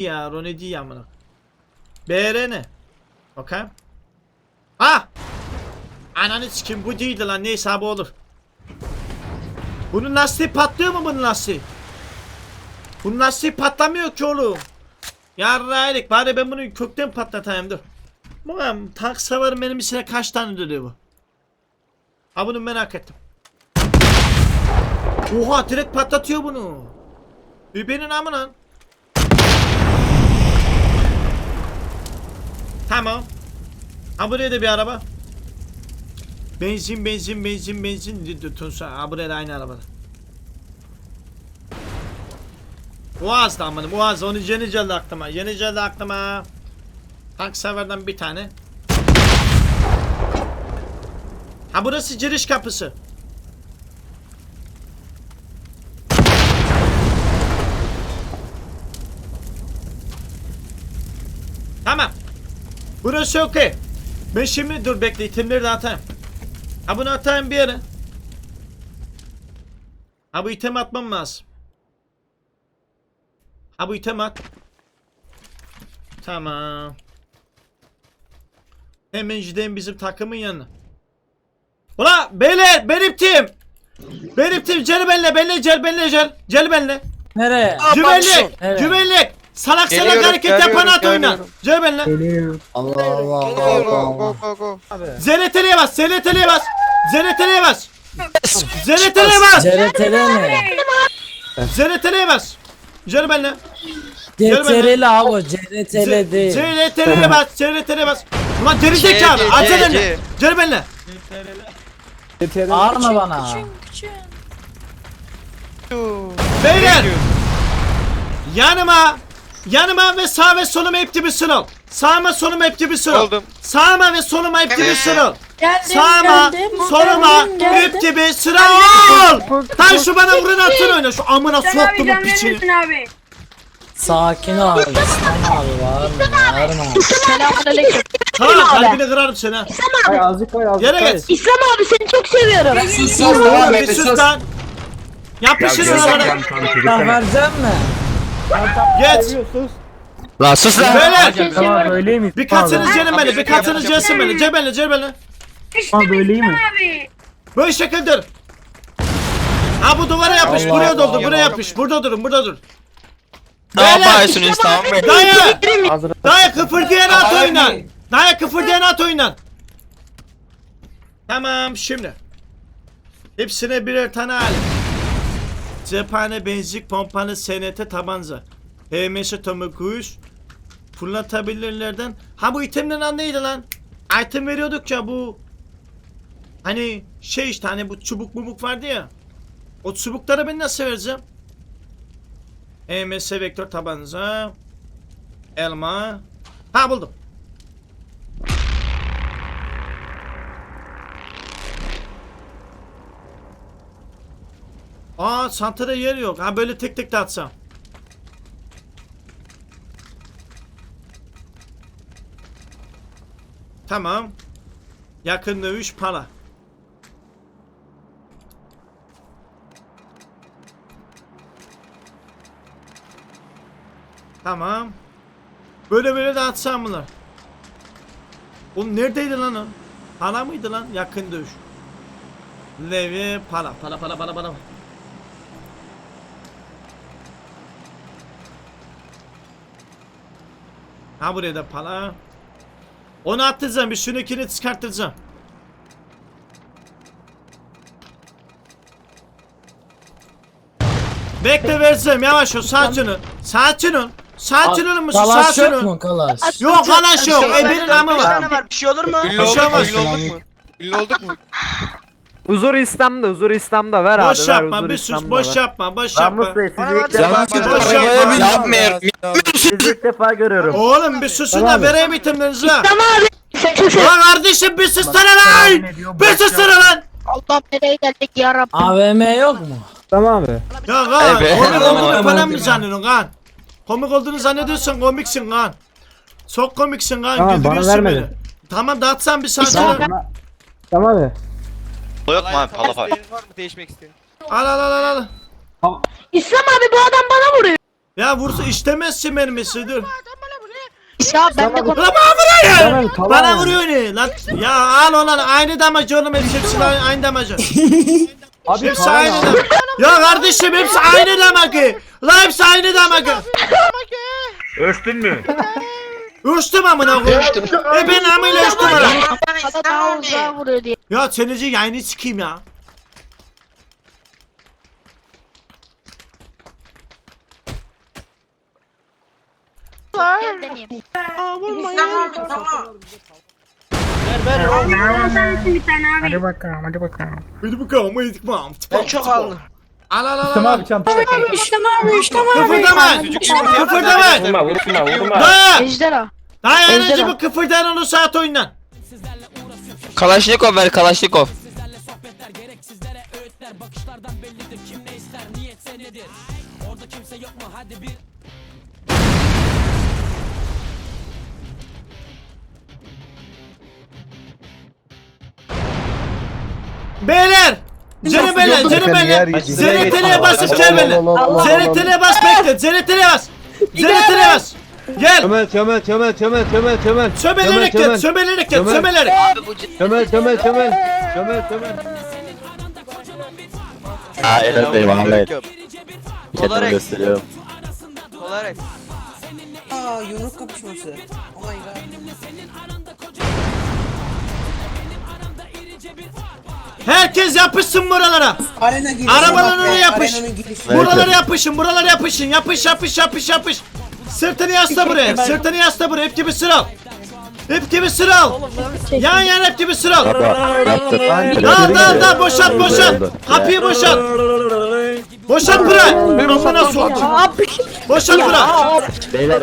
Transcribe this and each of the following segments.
ya Rone değil ya amına. BR ne? Bakayım. Ha! Ananı sikim bu değildi lan neyse abi olur. Bunun lastiği patlıyor mu bunun lastiği? Bunun lastiği patlamıyor ki oğlum. Yarraylık bari ben bunu kökten patlatayım dur. Bakalım tank savarım benim içine kaç tane dönüyor bu? Ha bunu merak ettim. Oha direkt patlatıyor bunu. Biberin amına. Tamam. Ha buraya da bir araba. Benzin benzin benzin benzin Tunsa ha buraya da aynı araba. Boğaz da amına Boğaz onu yeni geldi aklıma yeni geldi aklıma. Tank severden bir tane. Ha burası giriş kapısı. Tamam. Burası okey. Ben şimdi dur bekle itemleri de atayım. Ha bunu atayım bir yere. Ha bu item atmam lazım. Ha bu item at. Tamam. Hemen gideyim bizim takımın yanına. Ula beyler benim tim. Benim tim gel benle benle gel benle gel. Gel benle. Nereye? Evet. Güvenlik. Salak salak Geliyorum, hareket yapan geliyorum, at oyna. geliyorum. Gel benle. Allah Allah Go Allah go Allah. go go. ZRT'liye bas. ZRT'liye bas. ZRT'liye bas. ZRT'liye bas. CRTL ne? ZRT'liye bas. Gel benle. Gel benimle. CTRL abi CRTL değil. ZRT'liye bas. ZRT'liye bas. Ulan geri zekalı. C, At C, elini. C. Gel benle. Bağırma bana. Beyler. Yanıma. Yanıma ve sağ ve soluma hep gibi sıral. Sağıma soluma hep gibi sıral. Oldum. Sağıma ve soluma hep gibi Evet. sıral. Geldim, Sağıma, geldim, soluma, geldim, geldim. hep gibi sıra ol. Tam şu bana vurun atın oyna. Şu amına Sen abi soktum bu piçini. misin abi? Sakin ol. İslam abi bağırma bağırma. Selamünaleyküm. Tamam kalbini kırarım seni ha. Ay azıcık koy azıcık Yere geç. İslam abi seni çok seviyorum. Sus Oğlum lan. bir sus lan. Yapışın oralara. Silah verecek mi? Geç. Seviyorsunuz. Lan sus Beyler. Tamam böyleymiş. Bir katınız gelin beni. Bir katınız gelsin beni. Gel beni. Tamam böyleyim mi? Böyle şekildir. Ha bu duvara yapış. Allah buraya doldur. Buraya yapış. Burada durun. Burada dur. Ne yapıyorsunuz tamam mı? Dayı. Dayı kıpırdayan at oynan. Dayı kıpırdayan at oynan. Tamam şimdi. Hepsine birer tane al. Cephane, benzik, pompalı, SNT, tabanca. HMS, tomikuyuz. Fırlatabilirlerden. Ha bu itemden an neydi lan? Item veriyorduk ya bu. Hani şey işte hani bu çubuk mubuk vardı ya. O çubukları ben nasıl vereceğim? HMS vektör tabanca. Elma. Ha buldum. Aa santrada yer yok. Ha böyle tek tek dağıtsam. Tamam. Yakın dövüş para. Tamam. Böyle böyle dağıtsam bunlar. Oğlum neredeydi lan o? Para mıydı lan? Yakın dövüş. Levi para para para para para. Ha buraya da para. Onu attıracağım. Bir şunukini çıkartacağım. Bekle vereceğim yavaş ol sakin ol. Sakin ol. Sakin olun musun? Kalaş Sakin yok ol. mu kalaş? Yok kalaş yok. Amı var. var. Bir şey olur mu? Ünlü Bir şey olduk mu? olmaz. Ünlü olduk mu? Ünlü olduk mu? Huzur İslam'da, huzur İslam'da ver Boş abi ver yapma huzur bir sus İslam'da boş ver. yapma boş Ramus yapma. Bey sizi ilk defa görüyorum. Boş yapma. Yapmıyorum. Sizi ilk defa görüyorum. Oğlum bir susun da vereyim itemlerinizi ha. İslam abi. Seviyorum. Lan kardeşim bir sussana lan. Bir sussana lan. Allah nereye geldik ya Rabbim. AVM yok mu? Tamam abi. Ya kan Evet. komik olduğunu Tamam. falan mı zannediyorsun kan? Komik olduğunu zannediyorsan komiksin kan. Çok komiksin kan Tamam, bana güldürüyorsun beni. vermedin. Tamam dağıtsan bir saat Tamam. sonra. Abi. Yok mu abi pala pala. var mı değişmek isteyen? Al al al al al. İslam abi bu adam bana vuruyor. Ya vursa işlemezsin mermisi dur. Ya ben de Lan bana vuruyor ya. Tamam, tamam. Bana vuruyor ne lan? Ya al olan aynı damacı oğlum hepsi hepsi aynı aynı damacı. Abi Hepsi tamam aynı abi. Ya kardeşim hepsi aynı damacı. La hepsi aynı damacı. Ölçtün mü? Uçtum amına koyayım. E ben amıyla uçtum ara. bana daha uzağa vuruyor diye. Ya seneci yayını sikeyim ya. Gel deneyeyim. Hadi bakalım hadi bakalım. Hadi bakalım hadi bakalım. Ben çok aldım. Al al al. Tamam abi çanta. Kıpırdama. Kıpırdama. Vurma vurma vurma. Dayı. Ejderha. Ejderha. anacı bu kıpırdayan onu saat oyundan. Kalaşnikov ver Kalaşnikov. Beyler. Canım beyler, canım beyler. ZRT'ye basıp benimle. ZRT'ye bas bekle. ZRT'ye bas. ZRT'ye bas. Gel. Çömel çömel çömel çömel çömel çömel. Sömelerek Çömel, gel, sömelerek gel, Çömel. sömelerek. Çömel çömel çömel. Çömel çömel. Aa Ahmet. Yok. Kendimi gösteriyorum. Olarak. Aa yumruk kapışması. Oh my god. Herkes yapışsın buralara. Arena girişi Arabaların bak be, önüne yapış. Arenanın. Buralara yapışın, buralara yapışın. Yapış, yapış, yapış, yapış. Sırtını yasla buraya. Sırtını yasla buraya. Hep gibi sıra. Hep gibi sıra. Yan yan hep gibi sıra. Baba yaptım. Dal dal dal boşalt boşalt. Kapıyı boşalt. Boşalt bırak. Amına soktum. Boşalt bırak. Beyler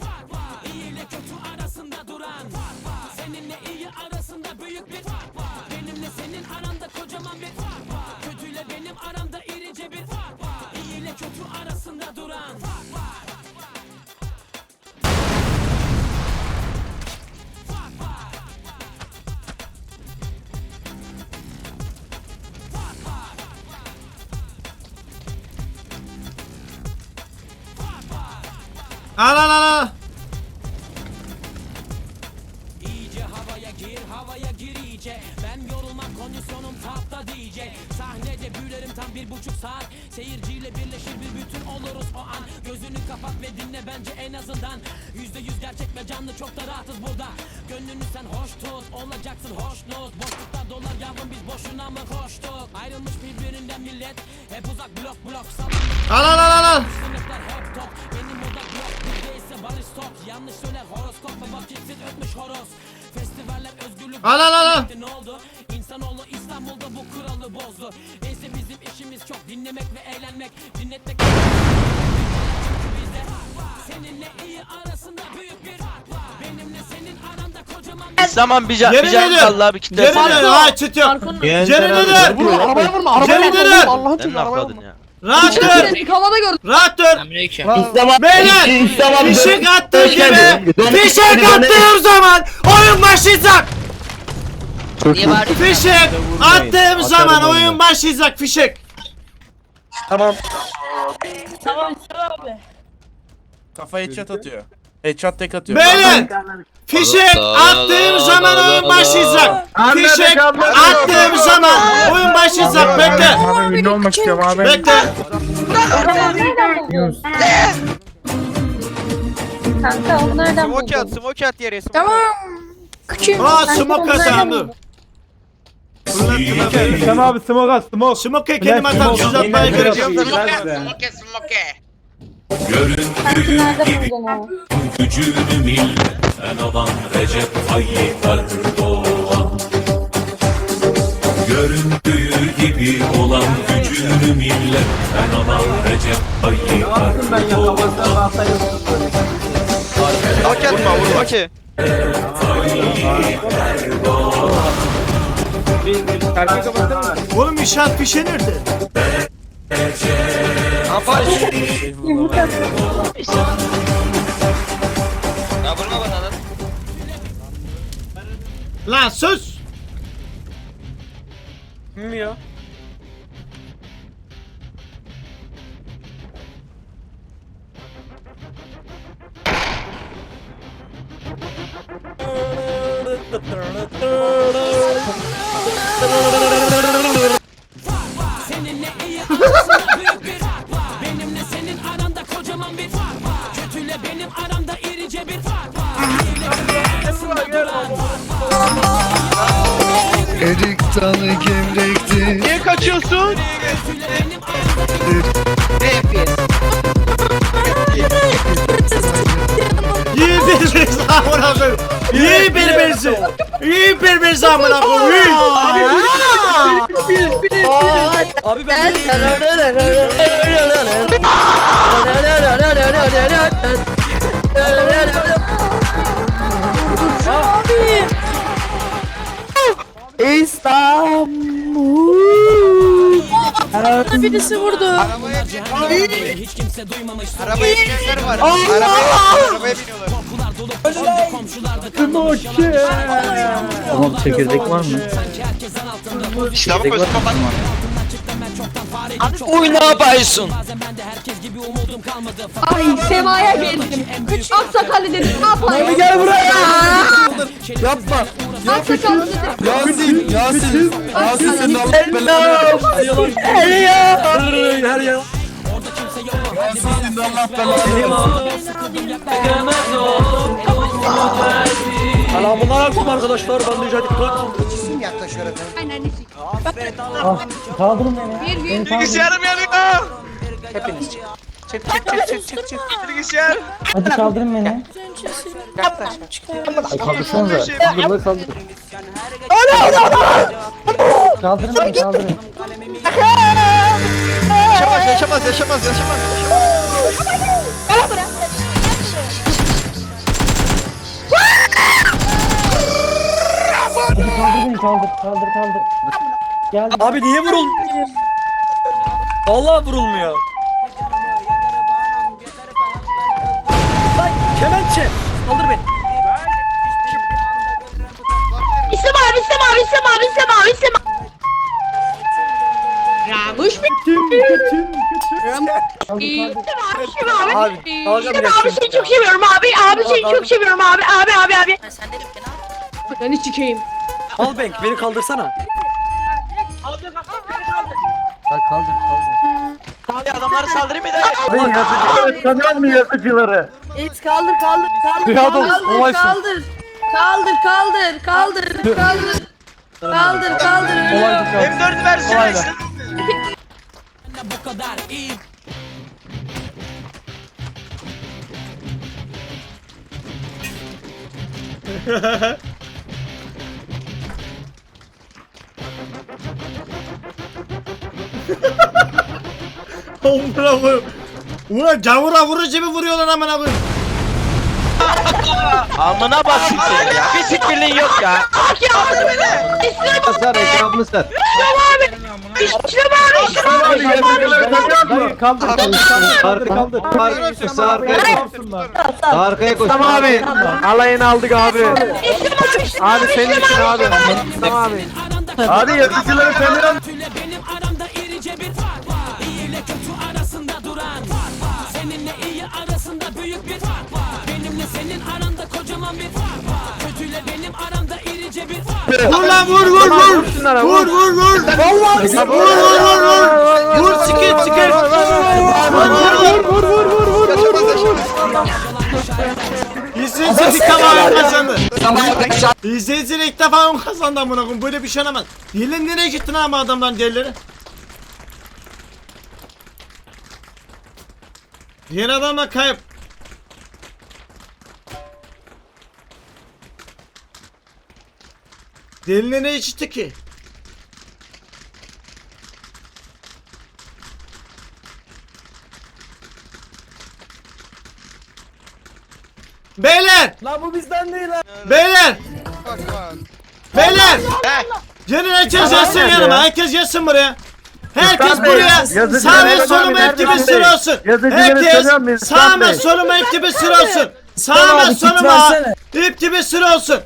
Al al al al al. Al al al al. Zaman bir can, Yemin bir can ediyorum. kaldı abi Geri kitlersene. dön. Ha çıt yok. Geri dön. Vurma arabaya vurma arabaya Geri vurma. dön. Allah'ın Sen ne arabaya yapmadın vurma. ya? Rahat dur. Rahat dur. İslam Beyler fişek attığım gibi fişek attığım zaman başlayacak. Fişek attığım zaman oyun başlayacak fişek. Kafa headshot atıyor. Headshot tek atıyor. Beyler fişek attığım zaman oyun başlayacak. Fişek attığım zaman oyun başlayacak. Bekle. Abi ünlü olmak istiyorum abi. Bekle. Kanka onlardan Smoke at, buldum. smoke at yere. smoke. Tamam. Küçüğüm. Aa Kanka smoke dur. buldum. Fırlattım Sen abi smoke at smoke. Smoke kendim atarım siz atmaya gerek yok. Kanka nerede buldun onu? Gücünü bil Ben olan Recep Tayyip Erdoğan Göründüğü gibi olan gücünü millet Ben aman Recep Tayyip Erdoğan Hak etme vur okey. Oğlum inşaat fişe nerede? Lan. Lan sus! Kim ya? Uh, Birbirinizi amına koyayım. Abi ben Birisi vurdu. Arabaya kimler var? Arabaya, arabaya biniyorlar. Tamam çekirdek var mı? Çabuk özü kapat. Uy ne yapıyorsun? Ay Sema'ya geldim. Üç aksakallı dedim. Ne yapayım? gel buraya. Yapma. Aksakallı dedim. Yasin, Yasin. Yasin senin Allah belanı. Her ya. Her ya. Yasin senin. Selamun aleyküm arkadaşlar. Ben Necati Kırat. Kaldırın beni. Bir gün Bilgisayarım yanıyor. Hepiniz çık. Çık çık çık çık çık çık. Bilgisayar. Hadi kaldırın beni. Ay kaldırsanıza. Kaldırın kaldır. Kaldırın beni kaldırın. Yaşamaz, yaşamaz, yaşamaz, yaşamaz. Kaldır kaldır kaldır kaldır. Gel. Abi niye vurul? Vallahi vurulmuyor. Lan kemençe. Kaldır beni. İstem abi, istem abi, istem abi, istem abi, istem abi. Mu? Kaçın kaçın kaçın. Kaldır kaldır. İstem abi, abi. Abi, abi seni ya? çok seviyorum abi. Abi seni çok seviyorum abi. Abi abi abi. Ben hiç çıkayım. Al bank beni kaldırsana. Kaldır kaldır kaldır. Hadi adamlara saldırayım mı da? Tanıyor mu yazıcıları? Evet kaldır kaldır kaldır Riyad ol, kaldır olaysın. kaldır kaldır kaldır kaldır kaldır kaldır kaldır M4 versiyonu Kolaydı. işte. Amına koyayım. Ulan gavura vurunca gibi vuruyorlar amına koyayım. Amına basayım seni ya. Bir siktirliğin yok ya. Ser ekrabını ser. İstem abi istem abi Hayır kaldır kaldır kaldır kaldır. Kaldır. Arkaya koş. Tamam abi. Alayını aldık abi. Abi senin için abi. Tamam abi. Abi yazıcıları senden Vur lan vur vur vur. Vur vur vur. Vallahi vur vur vur vur. Vur sıkır sıkır. Vur vur vur vur vur vur ilk defa kazandı. İzleyiciler ilk defa oyun kazandı amına koyayım. Böyle bir şey olamaz. Diğerleri nereye gittin ama adamların diğerleri? Diğer adamlar kayıp. Derine ne içti ki? Beyler! Lan bu bizden değil lan. Beyler! Beyler! Heh. Gelin herkes yatsın yanıma. Herkes yatsın buraya. Herkes Üstad buraya sağ ve Mehmet soluma abi, hep gibi Erdoğan Bey. Herkes sağ ve Bey? soluma hep gibi sıralsın. Sağ ve git soluma versene. hep gibi sıralsın.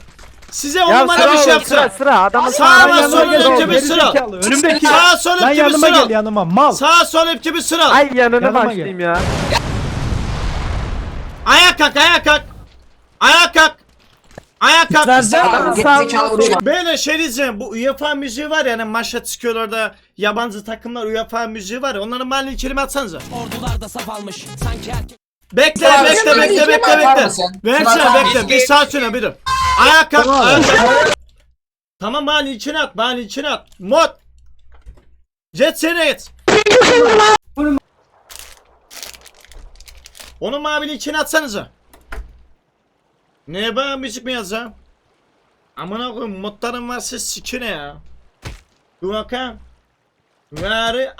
Size on Ya numara sıra bir şey sıra yapsın. sıra Sağa sola gel hep oğlum, gibi geri sıra. Önümdeki. Sağ sol Lan gibi yanıma sıra. gel yanıma mal. Sağ sol hep gibi sıra. Ay yanına Yanıma başlayayım ya. Ayak kalk ayak kalk. Ayak kalk. Ayak kalk. Versene. Adamın sağ Böyle şey diyeceğim bu UEFA müziği var ya hani maçta çıkıyor orada yabancı takımlar UEFA müziği var ya onların mahalli kelime atsanıza. Ordular da saf almış. Sanki herkes Bekle bekle bekle bekle bekle. Versene bekle bir saat sonra bir dur. Kalk kalk. Tamam mahalli içine at mahalli içine at. Mod. Jet seni git. Onu mavili içine atsanıza. Ne ben müzik mi yazacağım? Amına koyayım modların varsa sikine ya. Dur bakalım. Ver